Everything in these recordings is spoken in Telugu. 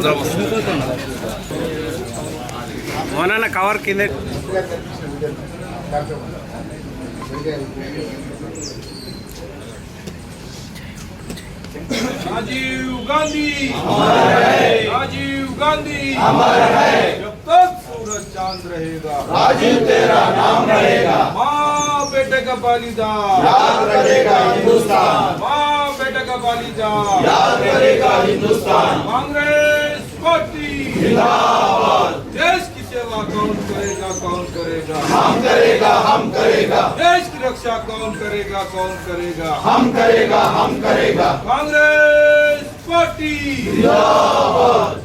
అందరం వస్తాం మోనన్న కవర్ కింద राजीव गांधी राजीव गांधी जब तक सूरज चांद रहेगा राजीव तेरा नाम रहेगा माँ बेटे का बलिदान याद रहेगा हिंदुस्तान माँ बेटे का बलिदान याद करेगा हिंदुस्तान कांग्रेस पार्टी जिंदाबाद देश की सेवा कौन करेगा कौन करेगा हम करेगा हम करेगा देश की रक्षा कौन करेगा कौन करेगा हम करेगा हम करेगा कांग्रेस पार्टी जिंदाबाद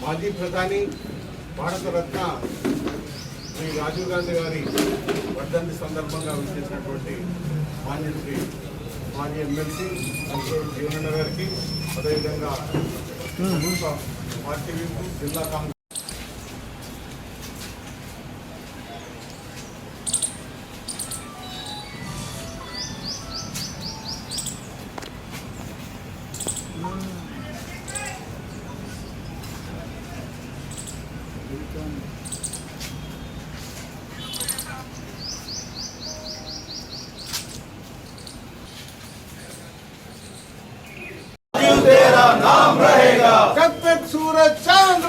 మాజీ ప్రధాని భారతరత్న శ్రీ రాజీవ్ గాంధీ గారి వర్ధంతి సందర్భంగా విచ్చేసినటువంటి మాన్యుడికి మాజీ ఎమ్మెల్సీ జీవనన్న గారికి అదేవిధంగా పార్టీ విప్ జిల్లా కాంగ్రెస్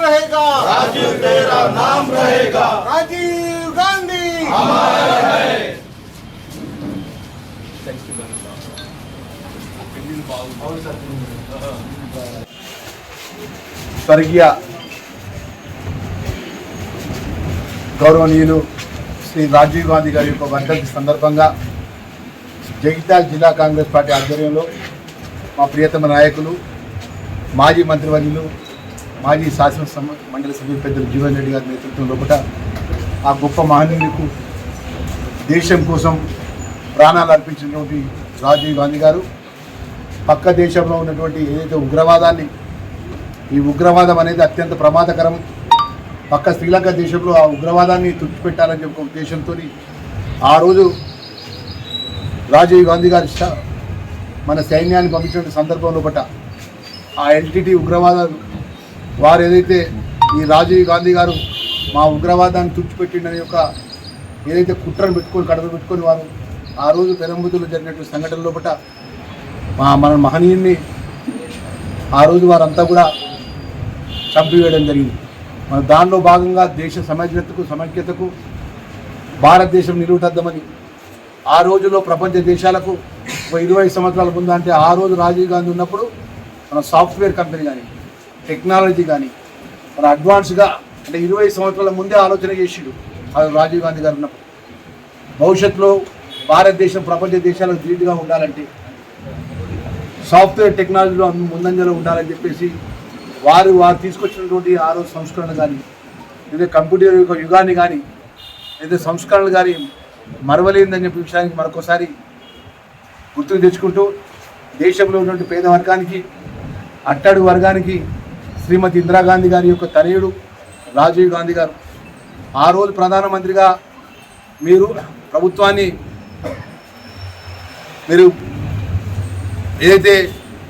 रहेगा राजीव तेरा नाम रहेगा राजीव गांधी స్వర్గీయ గౌరవనీయులు శ్రీ రాజీవ్ గాంధీ గారి యొక్క వర్ధంతి సందర్భంగా జగిత్యాల జిల్లా కాంగ్రెస్ పార్టీ ఆధ్వర్యంలో మా ప్రియతమ నాయకులు మాజీ మంత్రివర్యులు మాజీ శాసన మండలి సభ్యులు పెద్దలు జీవన్ రెడ్డి గారి నేతృత్వంలో కూడా ఆ గొప్ప మహనీయులకు దేశం కోసం ప్రాణాలు అర్పించినటువంటి రాజీవ్ గాంధీ గారు పక్క దేశంలో ఉన్నటువంటి ఏదైతే ఉగ్రవాదాన్ని ఈ ఉగ్రవాదం అనేది అత్యంత ప్రమాదకరం. పక్క శ్రీలంక దేశంలో ఆ ఉగ్రవాదాన్ని తుడిచిపెట్టాలని చెప్పి ఒక ఉద్దేశంతో ఆ రోజు రాజీవ్ గాంధీ గారి మన సైన్యాన్ని పంపించిన సందర్భంలో ఆ ఎల్టీటీ ఉగ్రవాదాలు వారు ఏదైతే ఈ రాజీవ్ గాంధీ గారు మా ఉగ్రవాదాన్ని తుడిచిపెట్టిండని యొక్క ఏదైతే కుట్రను పెట్టుకొని కడప పెట్టుకొని వారు ఆ రోజు పెరంబుతులు జరిగినటువంటి సంఘటనలో లోపల మా మన మహనీయుని ఆ రోజు వారంతా కూడా చంపివేయడం జరిగింది. మన దానిలో భాగంగా దేశ సమగ్రతకు సమైక్యతకు భారతదేశం నిలువుటద్దామని ఆ రోజుల్లో ప్రపంచ దేశాలకు ఒక ఇరవై సంవత్సరాల ముందు అంటే ఆ రోజు రాజీవ్ గాంధీ ఉన్నప్పుడు మన సాఫ్ట్వేర్ కంపెనీ కానీ టెక్నాలజీ కానీ మన అడ్వాన్స్గా అంటే ఇరవై సంవత్సరాల ముందే ఆలోచన చేసిండు అది రాజీవ్ గాంధీ గారు ఉన్నప్పుడు. భవిష్యత్తులో భారతదేశం ప్రపంచ దేశాలకు ధీటుగా ఉండాలంటే సాఫ్ట్వేర్ టెక్నాలజీలో ముందంజలో ఉండాలని చెప్పేసి వారు వారు తీసుకొచ్చినటువంటి ఆ రోజు సంస్కరణ కానీ లేదా కంప్యూటర్ యొక్క యుగాన్ని కానీ లేదా సంస్కరణలు కానీ మరవలేదని చెప్పే విషయానికి మరొకసారి గుర్తుకు తెచ్చుకుంటూ దేశంలో ఉన్నటువంటి పేద వర్గానికి అట్టడుగు వర్గానికి శ్రీమతి ఇందిరాగాంధీ గారి యొక్క తనయుడు రాజీవ్ గాంధీ గారు. ఆ రోజు ప్రధానమంత్రిగా మీరు ప్రభుత్వాన్ని మీరు ఏదైతే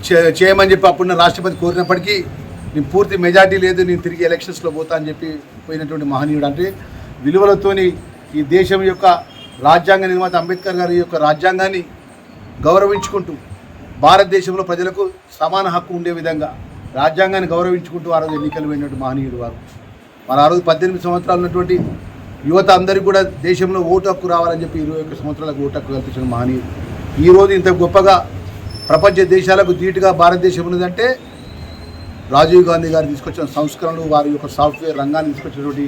చే- చేయమని చెప్పి అప్పుడున్న రాష్ట్రపతి కోరినప్పటికీ నేను పూర్తి మెజార్టీ లేదు నేను తిరిగి ఎలక్షన్స్లో పోతా అని చెప్పి పోయినటువంటి మహనీయుడు అంటే విలువలతోని ఈ దేశం యొక్క రాజ్యాంగ నిర్మాత అంబేద్కర్ గారి యొక్క రాజ్యాంగాన్ని గౌరవించుకుంటూ భారతదేశంలో ప్రజలకు సమాన హక్కు ఉండే విధంగా రాజ్యాంగాన్ని గౌరవించుకుంటూ ఆ రోజు ఎన్నికలు పోయినట్టు మహనీయుడు వారు. మరి ఆ రోజు పద్దెనిమిది సంవత్సరాలు ఉన్నటువంటి యువత అందరికీ కూడా దేశంలో ఓటు హక్కు రావాలని చెప్పి ఇరవై ఒక్క సంవత్సరాలకు ఓటు హక్కు కల్పించిన మహనీయుడు. ఈరోజు ఇంత గొప్పగా ప్రపంచ దేశాలకు ధీటుగా భారతదేశం ఉన్నదంటే రాజీవ్ గాంధీ గారు తీసుకొచ్చిన సంస్కరణలు వారి యొక్క సాఫ్ట్వేర్ రంగాన్ని తీసుకొచ్చినటువంటి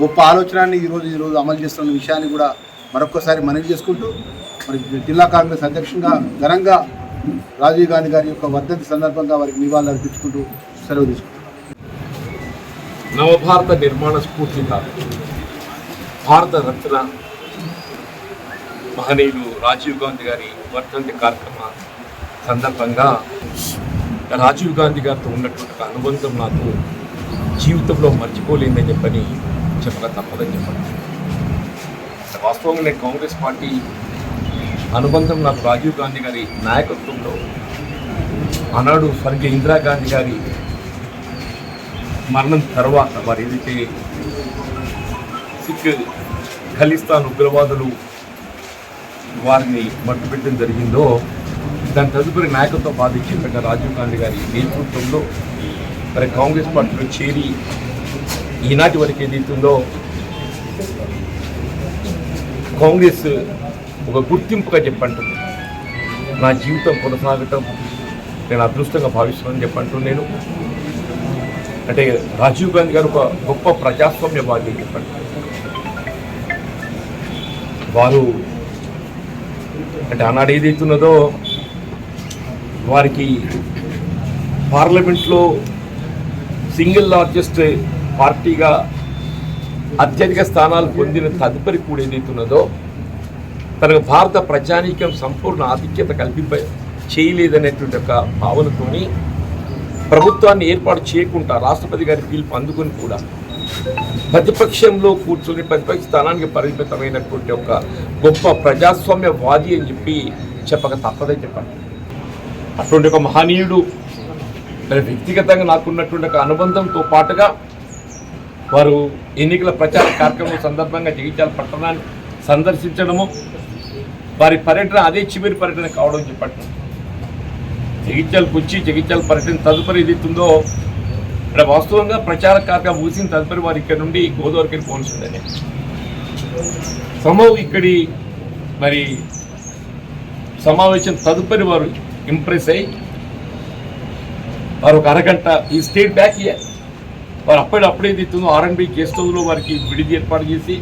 గొప్ప ఆలోచనని ఈరోజు ఈరోజు అమలు చేస్తున్న విషయాన్ని కూడా మరొకసారి మనవి చేసుకుంటూ మరి జిల్లా కాంగ్రెస్ అధ్యక్షునిగా ఘనంగా రాజీవ్ గాంధీ గారి యొక్క వర్ధంతి సందర్భంగా వారికి నివాళులు అర్పించుకుంటూ సెలవు తీసుకుంటాం నవభారత నిర్మాణ స్ఫూర్తిగా భారత రత్న మహనీయులు రాజీవ్ గాంధీ గారి వర్ధంతి కార్యక్రమ సందర్భంగా రాజీవ్ గాంధీ గారితో ఉన్నటువంటి అనుబంధం నాకు జీవితంలో మర్చిపోలేదని చెప్పని చెప్పక తప్పదని చెప్పండి. వాస్తవంగా నేను కాంగ్రెస్ పార్టీ అనుబంధం నాకు రాజీవ్ గాంధీ గారి నాయకత్వంలో ఆనాడు స్వర్గీయ ఇందిరాగాంధీ గారి మరణం తర్వాత వారు ఏదైతే సిక్ ఖలిస్తాన్ ఉగ్రవాదులు వారిని మట్టుపెట్టడం జరిగిందో దాని తదుపరి నాయకత్వం బాధించిన రాజీవ్ గాంధీ గారి నేతృత్వంలో మరి కాంగ్రెస్ పార్టీలో చేరి ఈనాటి వరకు ఏదైతుందో కాంగ్రెస్ ఒక గుర్తింపుగా చెప్పంటుంది. నా జీవితం కొనసాగటం నేను అదృష్టంగా భావిస్తున్నాను చెప్పంటూ నేను. అంటే రాజీవ్ గాంధీ గారు ఒక గొప్ప ప్రజాస్వామ్యవాది అని చెప్పండి వారు అంటే ఆనాడు ఏదైతున్నదో వారికి పార్లమెంట్లో సింగిల్ లార్జెస్ట్ పార్టీగా అత్యధిక స్థానాలు పొందిన తదుపరి కూడా ఏదైతున్నదో తనకు భారత ప్రజానీకం సంపూర్ణ ఆధిక్యత కల్పింప చేయలేదనేటువంటి ఒక భావనతోని ప్రభుత్వాన్ని ఏర్పాటు చేయకుండా రాష్ట్రపతి గారి పిలుపు అందుకుని కూడా ప్రతిపక్షంలో కూర్చొని ప్రతిపక్ష స్థానానికి పరిమితమైనటువంటి ఒక గొప్ప ప్రజాస్వామ్యవాది అని చెప్పి చెప్పక తప్పదని చెప్పండి అటువంటి ఒక మహనీయుడు వ్యక్తిగతంగా నాకున్నటువంటి ఒక అనుబంధంతో పాటుగా వారు ఎన్నికల ప్రచార కార్యక్రమం సందర్భంగా జగిత్యాల పట్టణాన్ని సందర్శించడము వారి పర్యటన అదే చివరి పర్యటన కావడం చెప్పట్లేదు. జగిత్యాలకు వచ్చి జగిత్యాల పర్యటన తదుపరి ఏదైతుందో ఇక్కడ వాస్తవంగా ప్రచార కార్యక్రమం ముగిసిన తదుపరి వారు ఇక్కడ నుండి గోదావరికి పోవాల్సి ఉందని సమూహం ఇక్కడి మరి సమావేశం తదుపరి వారు ఇంప్రెస్ అయ్యి వారు ఒక అరగంట ఈ స్టేట్ బ్యాక్ ఇయర్ వారు అప్పుడప్పుడే అప్పుడే ఆర్ఎన్బి గెస్ట్ హౌస్లో వారికి విడిది ఏర్పాటు చేసి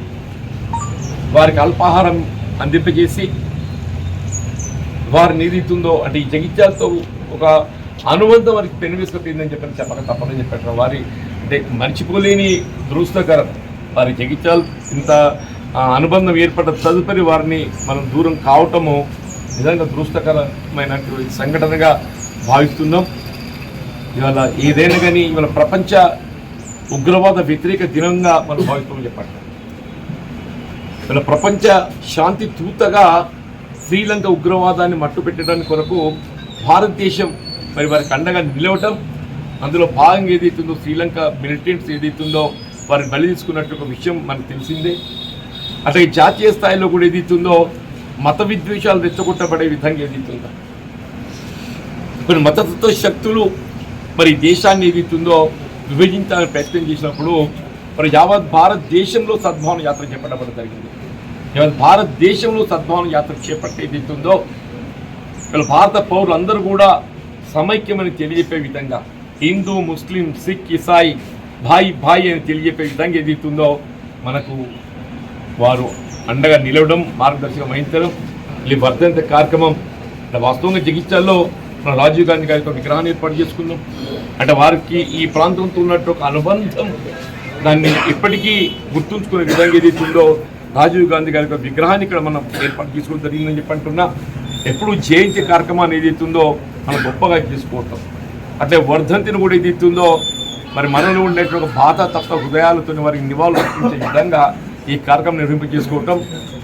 వారికి అల్పాహారం అందింపజేసి వారు ఏదైతుందో అంటే ఈ జగిత్యాలతో ఒక అనుబంధం వారికి పెనువేసుకుపోయిందని చెప్పని చెప్పక తప్పదని చెప్పారు వారి అంటే మర్చిపోలేని దురుస్తకరం వారి జగిత్యాలు ఇంత అనుబంధం ఏర్పడ్డ తదుపరి వారిని మనం దూరం కావటము నిజంగా దురుస్తకరమైనటువంటి సంఘటనగా భావిస్తున్నాం. ఇవాళ ఏదైనా కానీ ఇవాళ ప్రపంచ ఉగ్రవాద వ్యతిరేక దినంగా మనం భావిస్తామని చెప్పండి. మన ప్రపంచ శాంతి తూతగా శ్రీలంక ఉగ్రవాదాన్ని మట్టుపెట్టడానికి కొరకు భారతదేశం మరి వారికి అండగా నిలవటం అందులో భాగంగా ఏదైతుందో శ్రీలంక మిలిటెంట్స్ ఏదైతుందో వారిని బలి తీసుకున్నట్టు ఒక విషయం మనకు తెలిసిందే. అట్లాగే జాతీయ స్థాయిలో కూడా ఏదైతుందో మత విద్వేషాలు రెచ్చగొట్టబడే విధంగా ఏదైతుందో కొన్ని మతతత్వ శక్తులు మరి దేశాన్ని ఏదైతుందో విభజించాలని ప్రయత్నం చేసినప్పుడు మరి యావత్ భారతదేశంలో సద్భావన యాత్ర చేపట్టడం జరిగింది. యావత్ భారతదేశంలో సద్భావన యాత్ర చేపట్టే ఏదైతుందో వీళ్ళ భారత పౌరులందరూ కూడా సమైక్యమని తెలియజెప్పే విధంగా హిందూ ముస్లిం సిక్ ఇసాయి భాయ్ భాయ్ అని తెలియజెప్పే విధంగా ఏదైతుందో మనకు వారు అండగా నిలవడం మార్గదర్శకం వహించడం ఈ వర్ధంత కార్యక్రమం అంటే వాస్తవంగా జగిత్యాల్లో మన రాజీవ్ గాంధీ గారితో విగ్రహాన్ని ఏర్పాటు చేసుకుందాం అంటే వారికి ఈ ప్రాంతంతో ఉన్నట్టు ఒక అనుబంధం దాన్ని ఇప్పటికీ గుర్తుంచుకునే విధంగా ఏది ఉందో రాజీవ్ గాంధీ గారి యొక్క విగ్రహాన్ని ఇక్కడ మనం ఏర్పాటు చేసుకోవడం జరిగిందని చెప్పి అంటున్నా. ఎప్పుడు జయంతి కార్యక్రమాన్ని ఏదైతే ఉందో మనం గొప్పగా చేసుకోవటం. అట్లే వర్ధంతిని కూడా ఏదైతే ఉందో మరి మనలో ఉండేటువంటి బాధ తప్ప హృదయాలతో వారికి నివాళులు అర్పించే విధంగా ఈ కార్యక్రమం నిర్వహింపజేసుకోవటం